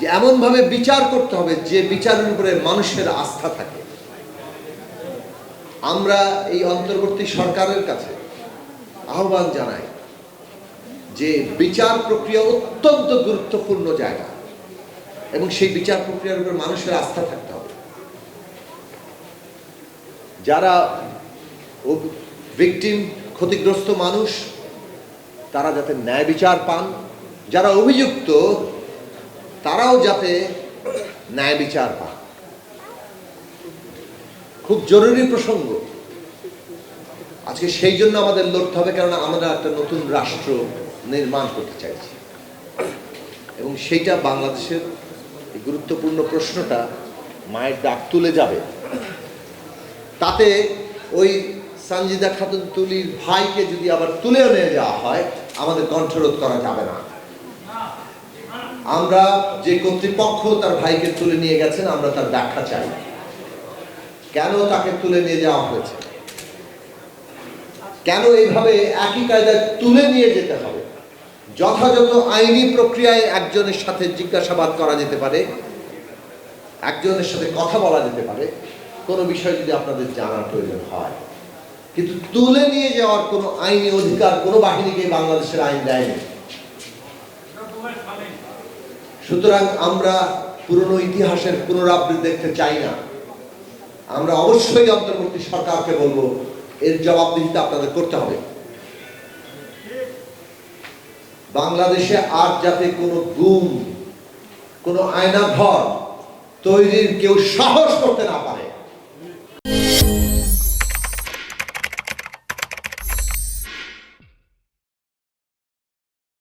যে এমনভাবে বিচার করতে হবে যে বিচারের উপরে মানুষের আস্থা থাকে। আমরা এই অন্তর্বর্তী সরকারের কাছে আহ্বান জানাই যে বিচার প্রক্রিয়া অত্যন্ত গুরুত্বপূর্ণ জায়গা এবং সেই বিচার প্রক্রিয়ার উপর মানুষের আস্থা থাকতে হবে। যারা ভিকটিম ক্ষতিগ্রস্ত মানুষ, তারা যাতে ন্যায় বিচার পান। যারা অভিযুক্ত তারাও যাতে ন্যায় বিচার পান খুব জরুরি প্রসঙ্গ। আজকে সেই জন্য আমাদের লড়তে হবে, কেননা আমরা একটা নতুন রাষ্ট্র নির্মাণ করতে চাইছি। এবং সেইটা বাংলাদেশের গুরুত্বপূর্ণ প্রশ্নটা মায়ের ডাক তুলে যাবে। তাতে ওই সঞ্জিদা খাতুন তুলির ভাইকে যদি আবার তুলেও নিয়ে যাওয়া হয়, আমাদের কণ্ঠরোধ করা যাবে না। আমরা যে কর্তৃপক্ষ তার ভাইকে তুলে নিয়ে গেছেন, আমরা তার ব্যাখ্যা চাই। কেন তাকে তুলে নিয়ে যাওয়া হয়েছে? কেন এইভাবে একই কায়দায় তুলে নিয়ে যেতে হবে? যথাযথ আইনি প্রক্রিয়ায় একজনের সাথে জিজ্ঞাসাবাদ করা যেতে পারে, একজনের সাথে কথা বলা যেতে পারে, কোনো বিষয় যদি আপনাদের জানার প্রয়োজন হয়। কিন্তু তুলে নিয়ে যাওয়ার কোনো আইনি অধিকার কোনো বাহিনীকে বাংলাদেশের আইন দেয়নি। সুতরাং আমরা পুরনো ইতিহাসের পুনরাবৃত্তি দেখতে চাই না। আমরা অবশ্যই অন্তর্বর্তী সরকারকে বলব, এর জবাবদিহিতা আপনাদের করতে হবে। বাংলাদেশে আর যাতে কোনো গুম, কোনো আয়নাঘর তৈরির কেউ সাহস করতে না পারে